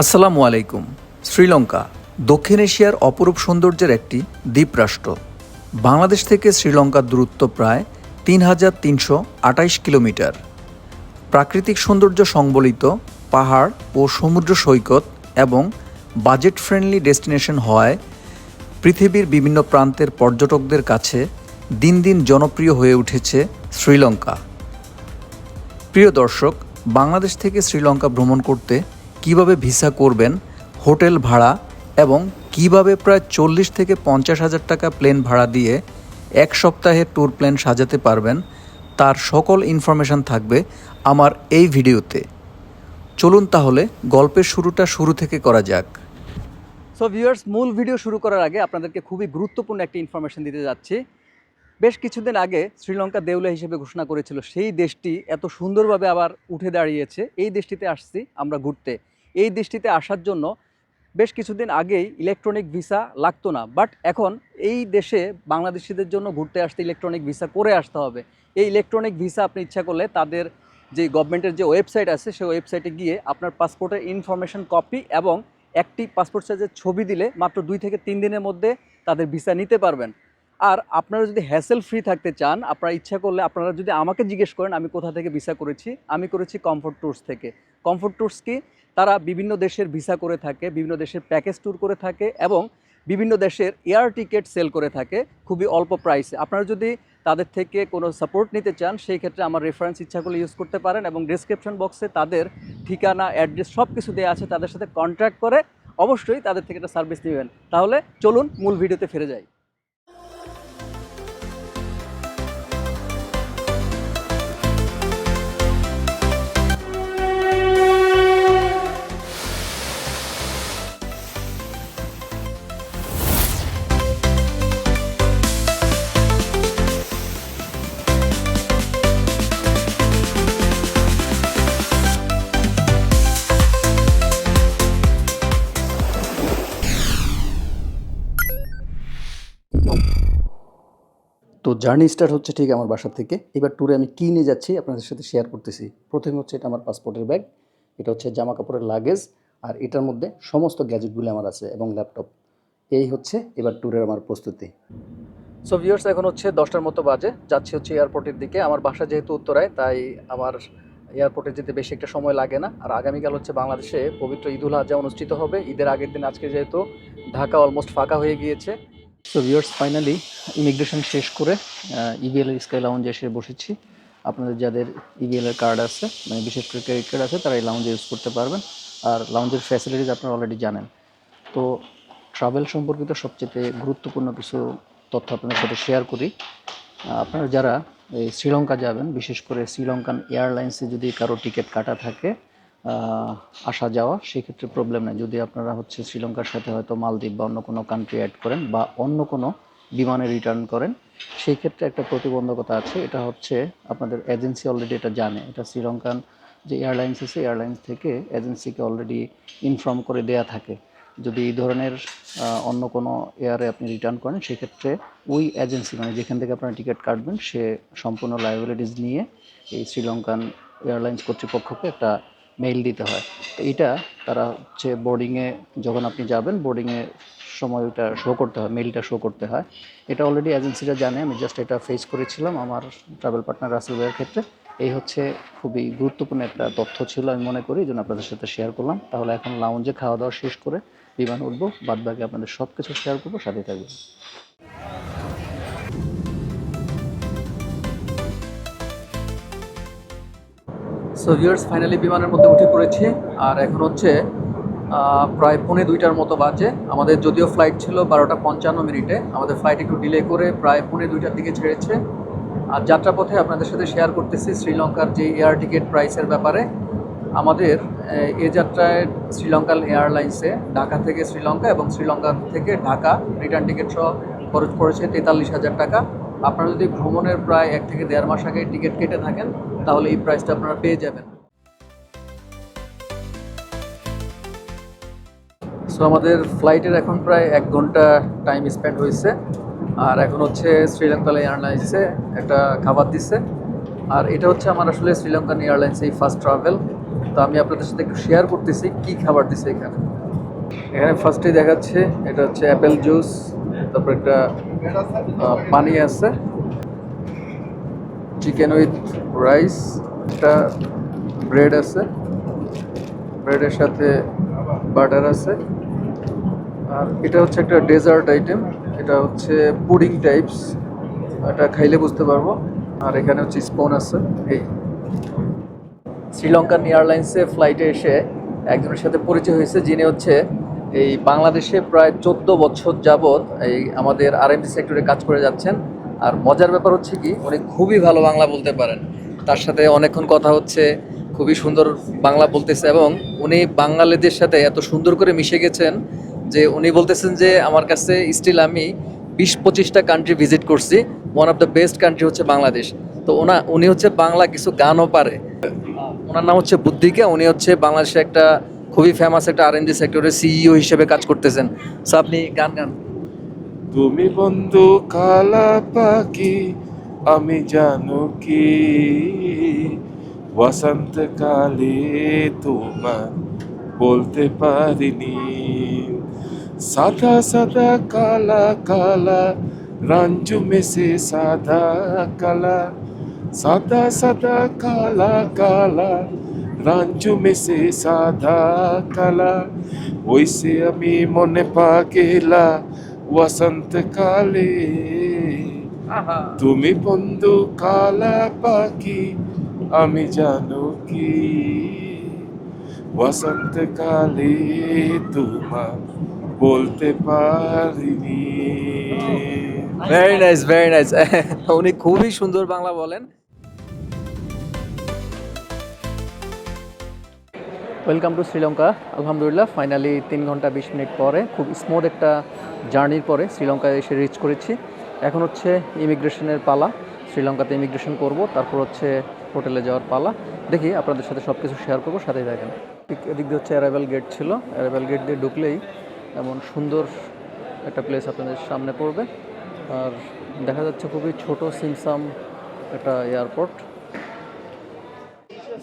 আসসালামু আলাইকুম। শ্রীলঙ্কা দক্ষিণ এশিয়ার অপরূপ সৌন্দর্যের একটি দ্বীপরাষ্ট্র। বাংলাদেশ থেকে শ্রীলঙ্কার দূরত্ব প্রায় তিন হাজার তিনশো আটাইশ কিলোমিটার। প্রাকৃতিক সৌন্দর্য সংবলিত পাহাড় ও সমুদ্র সৈকত এবং বাজেট ফ্রেন্ডলি ডেস্টিনেশন হওয়ায় পৃথিবীর বিভিন্ন প্রান্তের পর্যটকদের কাছে দিন দিন জনপ্রিয় হয়ে উঠেছে শ্রীলঙ্কা। প্রিয় দর্শক, বাংলাদেশ থেকে শ্রীলঙ্কা ভ্রমণ করতে কীভাবে ভিসা করবেন, হোটেল ভাড়া এবং কীভাবে প্রায় চল্লিশ থেকে পঞ্চাশ হাজার টাকা প্লেন ভাড়া দিয়ে এক সপ্তাহের ট্যুর প্ল্যান সাজাতে পারবেন, তার সকল ইনফরমেশন থাকবে আমার এই ভিডিওতে। চলুন তাহলে গল্পের শুরুটা শুরু থেকে করা যাক। সো ভিউয়ার্স মূল ভিডিও শুরু করার আগে আপনাদেরকে খুবই গুরুত্বপূর্ণ একটি ইনফরমেশন দিতে যাচ্ছি। বেশ কিছুদিন আগে শ্রীলঙ্কা দেউলা হিসেবে ঘোষণা করেছিল সেই দেশটি এত সুন্দরভাবে আবার উঠে দাঁড়িয়েছে। এই দেশটিতে আসছি আমরা ঘুরতে। এই দেশটিতে আসার জন্য বেশ কিছুদিন আগেই ইলেকট্রনিক ভিসা লাগতো না। বাট এখন এই দেশে বাংলাদেশিদের জন্য ঘুরতে আসতে ইলেকট্রনিক ভিসা করে আসতে হবে। এই ইলেকট্রনিক ভিসা আপনি ইচ্ছা করলে তাদের যে গভর্নমেন্টের যে ওয়েবসাইট আছে, সেই ওয়েবসাইটে গিয়ে আপনার পাসপোর্টের ইনফরমেশন কপি এবং একটি পাসপোর্ট সাইজের ছবি দিলে মাত্র দুই থেকে তিন দিনের মধ্যে তাদের ভিসা নিতে পারবেন। আর আপনারা যদি হ্যাসেল ফ্রি থাকতে চান, আপনারা ইচ্ছা করলে আপনারা যদি আমাকে জিজ্ঞেস করেন, আমি কোথা থেকে ভিসা করেছি, আমি করেছি কমফোর্ট ট্যুরস থেকে। কমফোর্ট ট্যুরস কি? তারা বিভিন্ন দেশের ভিসা করে থাকে, বিভিন্ন দেশের প্যাকেজ ট্যুর করে থাকে এবং বিভিন্ন দেশের এয়ার টিকিট সেল করে থাকে খুবই অল্প প্রাইসে আপনারা যদি তাদের থেকে কোনো সাপোর্ট নিতে চান, সেই ক্ষেত্রে আমার রেফারেন্স ইচ্ছা করলে ইউজ করতে পারেন এবং ডিসক্রিপশন বক্সে তাদের ঠিকানা অ্যাড্রেস সব কিছু দেওয়া আছে, তাদের সাথে কন্ট্যাক্ট করে অবশ্যই তাদের থেকে একটা সার্ভিস নেবেন। তাহলে চলুন মূল ভিডিওতে ফিরে যাই। জার্নি স্টার্ট হচ্ছে ঠিক আমার বাসা থেকে। এবার ট্যুরে আমি কী নিয়ে যাচ্ছি আপনাদের সাথে শেয়ার করতেছি। প্রথমে হচ্ছে এটা আমার পাসপোর্টের ব্যাগ এটা হচ্ছে জামা কাপড়ের লাগেজ আর এটার মধ্যে সমস্ত গ্যাজেটগুলো আমার আছে এবং ল্যাপটপ এই হচ্ছে এবার ট্যুরের আমার প্রস্তুতি। সো ভিউয়ার্স এখন হচ্ছে দশটার মতো বাজে। যাচ্ছি হচ্ছে এয়ারপোর্টের দিকে। আমার বাসা যেহেতু উত্তরায়, তাই আমার এয়ারপোর্টে যেতে বেশি একটা সময় লাগে না। আর আগামীকাল হচ্ছে বাংলাদেশে পবিত্র ঈদুল আজহা অনুষ্ঠিত হবে। ঈদের আগের দিন আজকে যেহেতু ঢাকা অলমোস্ট ফাঁকা হয়ে গিয়েছে। সো ভিউয়ার্স ফাইনালি ইমিগ্রেশন শেষ করে ইবিএল এর স্কাই লাউঞ্জে এসে বসেছি। আপনাদের যাদের ইবিএল এর কার্ড আছে মানে বিশেষ করে ক্রেডিট কার্ড আছে, তারা এই লাউঞ্জে ইউজ করতে পারবেন। আর লাউঞ্জের ফ্যাসিলিটিস আপনারা অলরেডি জানেন। তো ট্রাভেল সম্পর্কিত সবচেয়ে গুরুত্বপূর্ণ কিছু তথ্য আপনাদের সাথে শেয়ার করি। আপনারা যারা এই শ্রীলঙ্কা যাবেন, বিশেষ করে শ্রীলঙ্কান এয়ারলাইন্সে যদি কারও টিকিট কাটা থাকে আসা যাওয়া, সেক্ষেত্রে প্রবলেম নেই। যদি আপনারা হচ্ছে শ্রীলঙ্কার সাথে হয়তো মালদ্বীপ বা অন্য কোনো কান্ট্রি অ্যাড করেন বা অন্য কোনো বিমানে রিটার্ন করেন, সেই ক্ষেত্রে একটা প্রতিবন্ধকতা আছে। এটা হচ্ছে আপনাদের এজেন্সি অলরেডি এটা জানে। এটা শ্রীলঙ্কান যে এয়ারলাইন্স আছে এয়ারলাইন্স থেকে এজেন্সিকে অলরেডি ইনফর্ম করে দেয়া থাকে। যদি এই ধরনের অন্য কোনো এয়ারে আপনি রিটার্ন করেন, সেক্ষেত্রে ওই এজেন্সি মানে যেখান থেকে আপনারা টিকিট কাটবেন, সে সম্পূর্ণ লাইবিলিটিস নিয়ে এই শ্রীলঙ্কান এয়ারলাইন্স কর্তৃপক্ষকে একটা মেইল দিতে হয়। তো এটা তারা হচ্ছে বোর্ডিংয়ে যখন আপনি যাবেন বোর্ডিংয়ে সময় ওটা শো করতে হয় মেইলটা শো করতে হয়। এটা অলরেডি এজেন্সিরা জানে, আমি জাস্ট এটা ফেস করেছিলাম আমার ট্রাভেল পার্টনার রাসেল ভাইয়ের ক্ষেত্রে। এই হচ্ছে খুবই গুরুত্বপূর্ণ একটা তথ্য ছিল, আমি মনে করি, এই জন্য আপনাদের সাথে শেয়ার করলাম। তাহলে এখন লাউঞ্জে খাওয়া দাওয়া শেষ করে বিমান উঠবো বাদ বাকি আপনাদের সব কিছু শেয়ার করব সাথে থাকবেন। সো ভিউয়ার্স ফাইনালি বিমানের মধ্যে উঠে পড়েছি। আর এখন হচ্ছে প্রায় পৌনে দুইটার মতো বাজে। আমাদের যদিও ফ্লাইট ছিল বারোটা পঞ্চান্ন মিনিটে। আমাদের ফ্লাইট একটু ডিলে করে প্রায় পৌনে দুইটার দিকে ছেড়েছে। আর যাত্রাপথে আপনাদের সাথে শেয়ার করতেছি শ্রীলঙ্কার যে এয়ার টিকিট প্রাইসের ব্যাপারে। আমাদের এ যাত্রায় শ্রীলঙ্কার এয়ারলাইন্সে ঢাকা থেকে শ্রীলঙ্কা এবং শ্রীলঙ্কা থেকে ঢাকা রিটার্ন টিকিট সহ খরচ পড়েছে তেতাল্লিশ হাজার টাকা। আপনারা যদি ভ্রমণের প্রায় এক থেকে দেড় মাস আগে টিকিট কেটে থাকেন, তাহলে এই প্রাইসটা আপনারা পেয়ে যাবেন। সো আমাদের ফ্লাইটের এখন প্রায় এক ঘণ্টা টাইম স্পেন্ড হয়েছে। আর এখন হচ্ছে শ্রীলঙ্কা এয়ারলাইন্সে একটা খাবার দিচ্ছে আর এটা হচ্ছে আমার আসলে শ্রীলঙ্কান এয়ারলাইন্স এই ফার্স্ট ট্রাভেল তো আমি আপনাদের সাথে একটু শেয়ার করতেছি কি খাবার দিছে এখানে। এখানে ফার্স্টে দেখাচ্ছে, এটা হচ্ছে অ্যাপেল জুস তারপর একটা পানি আছে। চিকেন উইথ রাইস একটা ব্রেড আছে। ব্রেডের সাথে বাটার আছে। আর এটা হচ্ছে একটা ডেজার্ট আইটেম এটা হচ্ছে পুডিং টাইপস এটা খাইলে বুঝতে পারব। আর এখানে হচ্ছে স্পন আছে, এই। শ্রীলঙ্কান এয়ারলাইন্সে ফ্লাইটে এসে একজনের সাথে পরিচয় হয়েছে, যিনি হচ্ছে এই বাংলাদেশে প্রায় চোদ্দ বছর যাবৎ এই আমাদের আরএমসি সেক্টরে কাজ করে যাচ্ছেন। আর মজার ব্যাপার হচ্ছে কি, উনি খুবই ভালো বাংলা বলতে পারেন। তার সাথে অনেকক্ষণ কথা হচ্ছে, খুবই সুন্দর বাংলা বলতেছে এবং উনি বাঙালিদের সাথে এত সুন্দর করে মিশে গেছেন যে উনি বলতেছেন যে, আমার কাছে স্টিল আমি বিশ পঁচিশটা কান্ট্রি ভিজিট করছি। One of the best country হচ্ছে বাংলাদেশ। তো ওনা, উনি হচ্ছে বাংলা কিছু গানও পারে। ওনার নাম হচ্ছে বুদ্ধিকা, উনি হচ্ছে বাংলাদেশে একটা খুবই ফেমাস একটা আর এনজি সেক্টরের সিইও হিসেবে কাজ করতেছেন। সো আপনি গান গান। তুমি বন্ধু কালা পাখি, আমি জানো কি? বসন্তকালে তোমার বলতে পারিনি। সাদা সাদা, কালা কালা রাঞ্জু মেসে সাদা, কালা। সাদা সাদা, কালা কালা রাঞ্জু মেসে সাদা কালা ওইসে আমি মনে পা গেলা বসন্তকালে তুমি বন্ধু কালা পাখি আমি জানো কি? বসন্তকালে তোমার বলতে পারিনি। ভেরি নাইস ভেরি নাইস উনি খুবই সুন্দর বাংলা বলেন। ওয়েলকাম টু শ্রীলঙ্কা আলহামদুলিল্লাহ ফাইনালি তিন ঘণ্টা বিশ মিনিট পরে, খুব স্মুথ একটা জার্নির পরে শ্রীলঙ্কায় এসে রিচ করেছি। এখন হচ্ছে ইমিগ্রেশনের পালা। শ্রীলঙ্কাতে ইমিগ্রেশন করব, তারপর হচ্ছে হোটেলে যাওয়ার পালা। দেখি আপনাদের সাথে সব কিছু শেয়ার করব, সাথেই দেখেন ঠিক এদিক দিয়ে হচ্ছে অ্যারাইভেল গেট ছিল। অ্যারাইভেল গেট দিয়ে ঢুকলেই এমন সুন্দর একটা প্লেস আপনাদের সামনে পড়বে। আর দেখা যাচ্ছে খুবই ছোট সিমসাম একটা এয়ারপোর্ট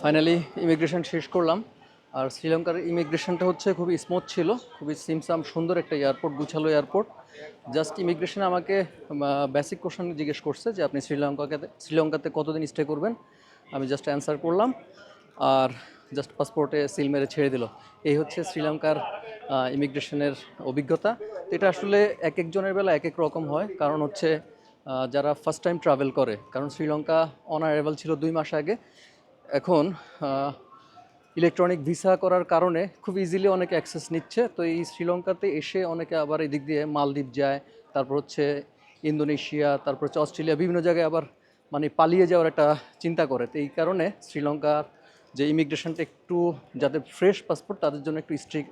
ফাইনালি ইমিগ্রেশন শেষ করলাম। আর শ্রীলঙ্কার ইমিগ্রেশনটা হচ্ছে খুবই স্মুথ ছিল, খুবই সিমসাম, সুন্দর একটা এয়ারপোর্ট গুছালো এয়ারপোর্ট জাস্ট ইমিগ্রেশনে আমাকে বেসিক কোশ্চেন জিজ্ঞেস করছে যে আপনি শ্রীলঙ্কাকে, শ্রীলঙ্কাতে কতদিন স্টে করবেন? আমি জাস্ট অ্যান্সার করলাম, আর জাস্ট পাসপোর্টে সিল মেরে ছেড়ে দিল। এই হচ্ছে শ্রীলঙ্কার ইমিগ্রেশনের অভিজ্ঞতা। এটা আসলে এক একজনের বেলা এক এক রকম হয়। কারণ হচ্ছে যারা ফার্স্ট টাইম ট্রাভেল করে, কারণ শ্রীলঙ্কা অন ছিল দুই মাস আগে। এখন ইলেকট্রনিক ভিসা করার কারণে খুব ইজিলি অনেকে অ্যাক্সেস নিচ্ছে। তো এই শ্রীলঙ্কাতে এসে অনেকে আবার এদিক দিয়ে মালদ্বীপ যায়, তারপর হচ্ছে ইন্দোনেশিয়া, তারপর হচ্ছে অস্ট্রেলিয়া, বিভিন্ন জায়গায় আবার মানে পালিয়ে যাওয়ার একটা চিন্তা করে। তো এই কারণে শ্রীলঙ্কার যে ইমিগ্রেশনটা একটু যাদের ফ্রেশ পাসপোর্ট তাদের জন্য একটু স্ট্রিক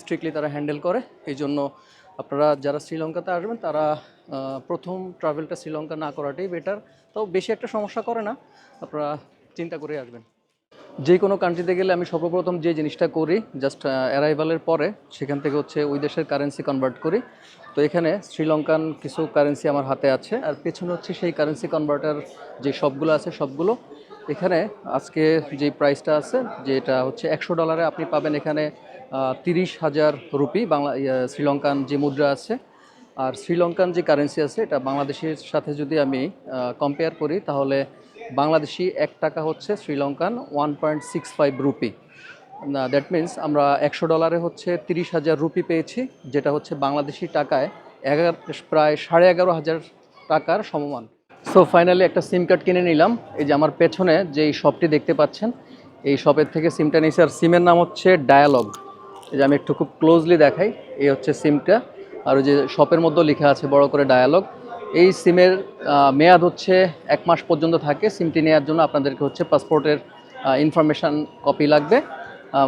স্ট্রিক্টলি তারা হ্যান্ডেল করে। এই জন্য আপনারা যারা শ্রীলঙ্কাতে আসবেন, তারা প্রথম ট্রাভেলটা শ্রীলঙ্কা না করাটাই বেটার তো বেশি একটা সমস্যা করে না, আপনারা চিন্তা করে আসবেন। যে কোনো কান্ট্রিতে গেলে আমি সর্বপ্রথম যে জিনিসটা করি জাস্ট অ্যারাইভালের পরে সেখান থেকে হচ্ছে ওই দেশের কারেন্সি কনভার্ট করি। তো এখানে শ্রীলঙ্কান কিছু কারেন্সি আমার হাতে আছে, আর পেছনে হচ্ছে সেই কারেন্সি কনভার্টার যে সবগুলো আছে সবগুলো, এখানে আজকে যে প্রাইসটা আছে, যেটা হচ্ছে একশো ডলারে আপনি পাবেন এখানে তিরিশ হাজার রুপি বাংলা শ্রীলঙ্কান যে মুদ্রা আছে। আর শ্রীলঙ্কান যে কারেন্সি আছে, এটা বাংলাদেশের সাথে যদি আমি কম্পেয়ার করি, তাহলে বাংলাদেশি এক টাকা হচ্ছে Sri Lankan one point six five rupee that means আমরা একশো ডলারে হচ্ছে তিরিশ হাজার রুপি পেয়েছি, যেটা হচ্ছে বাংলাদেশি টাকায় এগারো, প্রায় সাড়ে এগারো হাজার টাকার সমমান। সো ফাইনালি একটা সিম কার্ড কিনে নিলাম। এই যে আমার পেছনে যে এই শপটি দেখতে পাচ্ছেন, এই শপের থেকে সিমটা নিয়েছি, আর সিমের নাম হচ্ছে ডায়ালগ এই যে আমি একটু খুব ক্লোজলি দেখাই, এই হচ্ছে সিমটা আর ওই যে শপের মধ্যেও লেখা আছে বড় করে ডায়ালগ এই সিমের মেয়াদ হচ্ছে এক মাস পর্যন্ত থাকে। সিমটি নেওয়ার জন্য আপনাদেরকে হচ্ছে পাসপোর্টের ইনফরমেশান কপি লাগবে।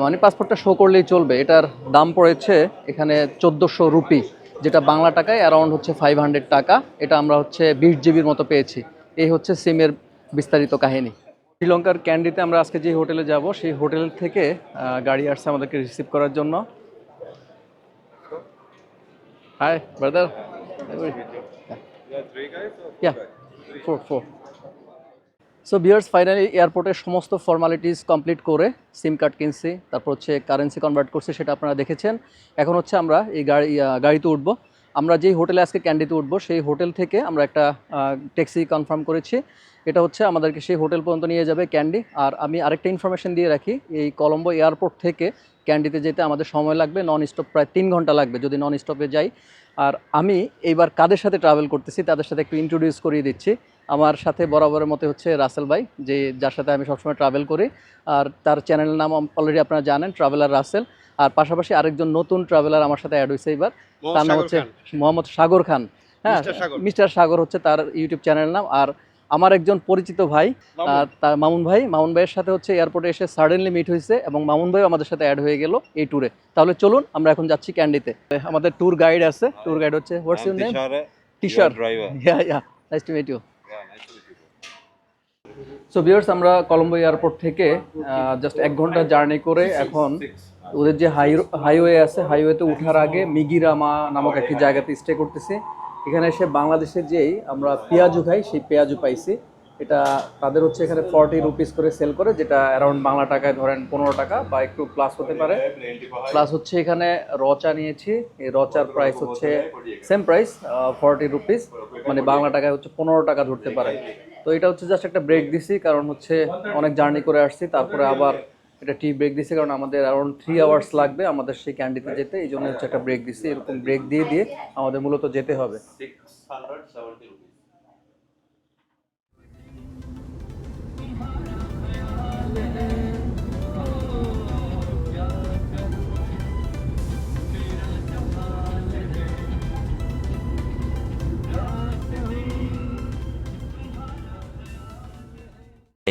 মানে পাসপোর্টটা শো করলেই চলবে। এটার দাম পড়েছে এখানে চোদ্দোশো রুপি, যেটা বাংলা টাকায় অ্যারাউন্ড হচ্ছে ফাইভ হান্ড্রেড টাকা। এটা আমরা হচ্ছে বিশ জিবির মতো পেয়েছি। এই হচ্ছে সিমের বিস্তারিত কাহিনী। শ্রীলঙ্কার ক্যান্ডিতে আমরা আজকে যে হোটেলে যাব, সেই হোটেল থেকে গাড়ি আসছে আমাদেরকে রিসিভ করার জন্য। Hi brother Yeah, four, four. So viewers finally এয়ারপোর্টের সমস্ত ফর্মালিটিস কমপ্লিট করে সিম কার্ড কিনছি তারপর হচ্ছে কারেন্সি কনভার্ট করছি সেটা আপনারা দেখেছেন। এখন হচ্ছে আমরা এই গাড়ি গাড়িতে উঠবো। আমরা যেই হোটেলে আজকে ক্যান্ডিতে উঠবো, সেই হোটেল থেকে আমরা একটা ট্যাক্সি কনফার্ম করেছি। এটা হচ্ছে আমাদেরকে সেই হোটেল পর্যন্ত নিয়ে যাবে ক্যান্ডি। আর আমি আরেকটা ইনফরমেশন দিয়ে রাখি, এই কলম্বো এয়ারপোর্ট থেকে ক্যান্ডিতে যেতে আমাদের সময় লাগবে নন স্টপ প্রায় তিন ঘণ্টা লাগবে যদি নন স্টপে যাই। আর আমি এইবার কাদের সাথে ট্রাভেল করতেছি, তাদের সাথে একটু ইন্ট্রোডিউস করিয়ে দিচ্ছি। আমার সাথে বরাবরের মতে হচ্ছে রাসেল ভাই, যে, যার সাথে আমি সবসময় ট্রাভেল করি। আর তার চ্যানেলের নাম অলরেডি আপনারা জানেন ট্রাভেলার রাসেল আর পাশাপাশি আরেকজন নতুন ট্রাভেলার আমার সাথে অ্যাড হয়েছে এবার। তার নাম হচ্ছে মোহাম্মদ সাগর খান। হ্যাঁ মিস্টার সাগর। হচ্ছে তার ইউটিউব চ্যানেলের নাম। আর আমার একজন পরিচিত ভাই তার মামুন ভাই মামুন ভাইয়ের সাথে হচ্ছে এয়ারপোর্টে এসে সাডেনলি মিট হয়েছে এবং মামুন ভাইও আমাদের সাথে অ্যাড হয়ে গেল এই ট্যুরে তাহলে চলুন আমরা এখন যাচ্ছি ক্যান্ডিতে আমাদের ট্যুর গাইড আছে। ট্যুর গাইড হচ্ছে what's your name Tishar. Yeah yeah nice to meet you. So viewers আমরা কলম্বো এয়ারপোর্ট থেকে জাস্ট এক ঘণ্টা জার্নি করে এখন ওদের যে হাই হাইওয়ে আছে, হাইওয়েতে ওঠার আগে মিগিরামা নামক একটি জায়গাতে স্টে করতেছি। এখানে এসে বাংলাদেশের যেই আমরা পেঁয়াজু খাই, সেই পেঁয়াজু পাইছি। এটা তাদের হচ্ছে এখানে ফর্টি রুপিস করে সেল করে, যেটা অ্যারাউন্ড বাংলা টাকায় ধরেন পনেরো টাকা বা একটু প্লাস হতে পারে। প্লাস হচ্ছে এখানে রচা নিয়েছি। এই রচার প্রাইস হচ্ছে সেম প্রাইস ফর্টি রুপিস মানে বাংলা টাকায় হচ্ছে পনেরো টাকা ধরতে পারে। তো এটা হচ্ছে জাস্ট একটা ব্রেক দিছি, কারণ হচ্ছে অনেক জার্নি করে আসছি, তারপরে আবার এটা টি ব্রেক দিছি কারণ আমাদের অ্যারাউন্ড থ্রি আওয়ার্স লাগবে আমাদের সেই ক্যান্ডিতে যেতে এই জন্য হচ্ছে একটা ব্রেক দিছি এরকম ব্রেক দিয়ে দিয়ে আমাদের মূলত যেতে হবে।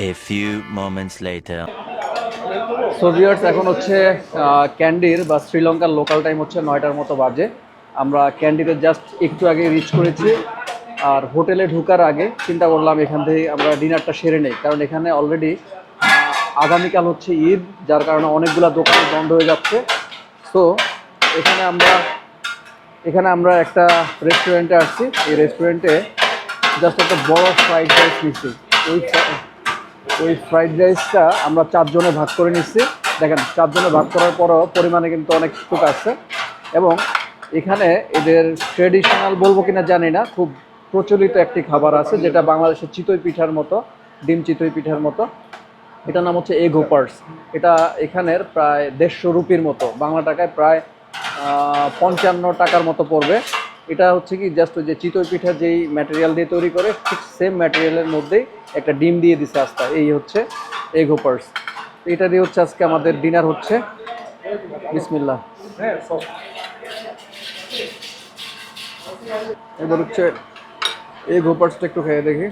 A few moments later. So viewers এখন হচ্ছে ক্যান্ডির বা শ্রীলঙ্কার লোকাল টাইম হচ্ছে নয়টার মতো বাজে। আমরা ক্যান্ডিতে জাস্ট একটু আগে রিচ করেছি আর হোটেলে ঢোকার আগে চিন্তা করলাম এখান থেকে আমরা ডিনারটা সেরে নেই। কারণ এখানে অলরেডি আগামীকাল হচ্ছে ঈদ, যার কারণে অনেকগুলা দোকান বন্ধ হয়ে যাচ্ছে। সো এখানে আমরা এখানে আমরা একটা রেস্টুরেন্টে আসছি। এই রেস্টুরেন্টে জাস্ট একটা বড় ফ্রাইড রাইস নিচ্ছি। ওই ওই ফ্রাইড রাইসটা আমরা চারজনে ভাগ করে নিচ্ছি। দেখেন, চারজনে ভাগ করার পরও পরিমাণে কিন্তু অনেক টুক আছে। এবং এখানে এদের ট্রেডিশনাল বলব কিনা জানি না, খুব প্রচলিত একটি খাবার আছে, যেটা বাংলাদেশের চিতই পিঠার মতো, ডিম চিতই পিঠার মতো। এটার নাম হচ্ছে এগ হোপার্স এটা এখানের প্রায় দেড়শো রুপির মতো, বাংলা টাকায় প্রায় পঞ্চান্ন টাকার মতো পড়বে। এটা হচ্ছে কি জাস্ট ওই যে চিতই পিঠা যেই ম্যাটেরিয়াল দিয়ে তৈরি করে, ঠিক সেম ম্যাটেরিয়ালের মধ্যেই একটা ডিম দিয়ে দিছে আস্তা। এই হচ্ছে এগ হোপার্স এটা দিয়ে হচ্ছে আজকে আমাদের ডিনার হচ্ছে। বিসমিল্লা এবার হচ্ছে এগ হোপার্সটা একটু খেয়ে দেখি।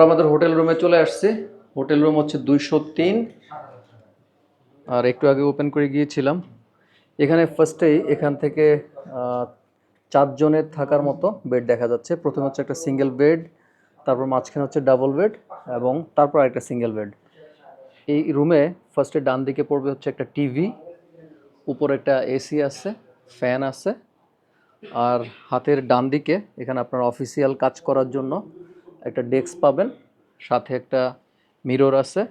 আমরা আমাদের হোটেল রুমে চলে আসছি। হোটেল রুম হচ্ছে দুইশো তিন। আর একটু আগে ওপেন করে গিয়েছিলাম। এখানে ফার্স্টেই এখান থেকে চারজনের থাকার মতো বেড দেখা যাচ্ছে। প্রথমে হচ্ছে একটা সিঙ্গেল বেড তারপর মাঝখানে হচ্ছে ডাবল বেড এবং তারপর আরেকটা সিঙ্গেল বেড এই রুমে ফার্স্টে ডান দিকে পড়বে হচ্ছে একটা টিভি উপরে একটা এসি আছে ফ্যান আছে। আর হাতের ডান দিকে, এখানে আপনার অফিসিয়াল কাজ করার জন্য একটা ডেস্ক পাবেন, সাথে একটা মিরর আছে,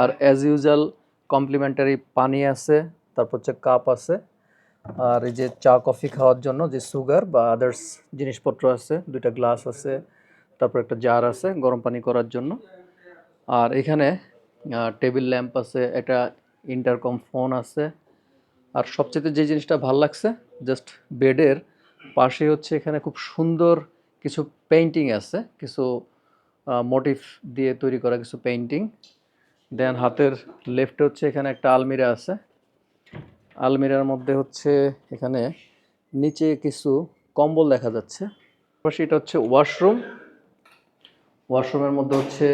আর অ্যাজ ইউজুয়াল কমপ্লিমেন্টারি পানি আছে, তারপর হচ্ছে কাপ আছে, আর এই যে চা কফি খাওয়ার জন্য যে সুগার বা আদার্স জিনিসপত্র আছে, দুইটা গ্লাস আছে, তারপর একটা জার আছে গরম পানি করার জন্য, আর এখানে টেবিল ল্যাম্প আছে, একটা ইন্টারকম ফোন আছে, আর সবচেয়ে যে জিনিসটা ভালো লাগছে জাস্ট বেডের পাশে হচ্ছে এখানে খুব সুন্দর কিছু পেইন্টিং আছে, কিছু মোটিভ দিয়ে তৈরি করা কিছু পেইন্টিং দেন হাতের লেফটে হচ্ছে এখানে একটা আলমিরা আছে। আলমিরার মধ্যে হচ্ছে এখানে নিচে কিছু কম্বল দেখা যাচ্ছে। পাশে এটা হচ্ছে ওয়াশরুম ওয়াশরুমের মধ্যে হচ্ছে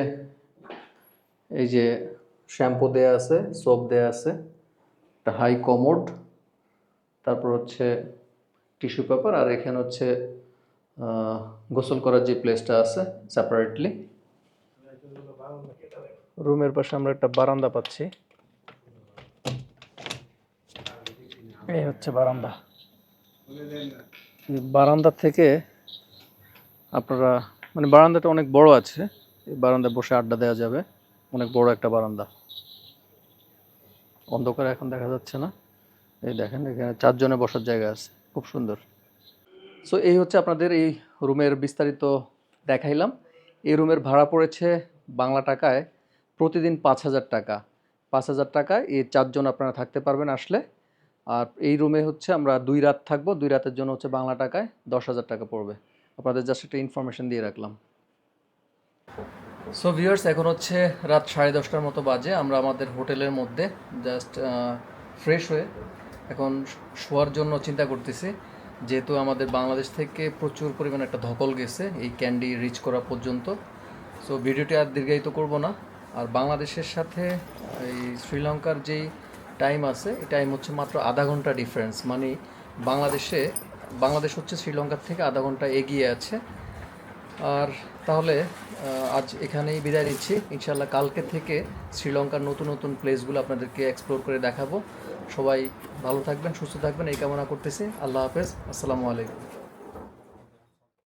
এই যে শ্যাম্পু দেয়া আছে সোপ দেয়া আছে, একটা হাই কমোড তারপর হচ্ছে টিস্যু পেপার আর এখানে হচ্ছে গোসল করার যে প্লেসটা আছে সেপারেটলি রুমের পাশে আমরা একটা বারান্দা পাচ্ছি। এই হচ্ছে বারান্দা। বারান্দা থেকে আপনারা মানে বারান্দাটা অনেক বড় আছে। এই বারান্দায় বসে আড্ডা দেওয়া যাবে। অনেক বড় একটা বারান্দা। অন্ধকারে এখন দেখা যাচ্ছে না। এই দেখেন, এখানে চারজনে বসার জায়গা আছে। খুব সুন্দর। সো এই হচ্ছে আপনাদের এই রুমের বিস্তারিত দেখাইলাম। এই রুমের ভাড়া পড়েছে বাংলা টাকায় প্রতিদিন পাঁচ হাজার টাকা। পাঁচ হাজার টাকায় এই চারজন আপনারা থাকতে পারবেন আসলে। আর এই রুমে হচ্ছে আমরা দুই রাত থাকব, দুই রাতের জন্য হচ্ছে বাংলা টাকায় দশ হাজার টাকা পড়বে। আপনাদের জাস্ট একটা ইনফরমেশন দিয়ে রাখলাম। সো ভিউয়ার্স এখন হচ্ছে রাত সাড়ে দশটার মতো বাজে। আমরা আমাদের হোটেলের মধ্যে জাস্ট ফ্রেশ হয়ে এখন শোয়ার জন্য চিন্তা করতেছি। যেহেতু আমাদের বাংলাদেশ থেকে প্রচুর পরিমাণে একটা ধকল গেছে এই ক্যান্ডি রিচ করা পর্যন্ত। সো ভিডিওটি আর দীর্ঘায়িত করব না। আর বাংলাদেশের সাথে এই শ্রীলঙ্কার যেই টাইম আছে, এই টাইম হচ্ছে মাত্র আধা ঘণ্টা ডিফারেন্স মানে বাংলাদেশে, বাংলাদেশ হচ্ছে শ্রীলঙ্কার থেকে আধা ঘণ্টা এগিয়ে আছে। আর তাহলে আজ এখানেই বিদায় নিচ্ছি। ইনশাল্লাহ কালকে থেকে শ্রীলঙ্কার নতুন নতুন প্লেসগুলো আপনাদেরকে এক্সপ্লোর করে দেখাবো। সবাই ভালো থাকবেন সুস্থ থাকবেন এই কামনা করতেছি। আল্লাহ হাফেজ আসসালামু আলাইকুম।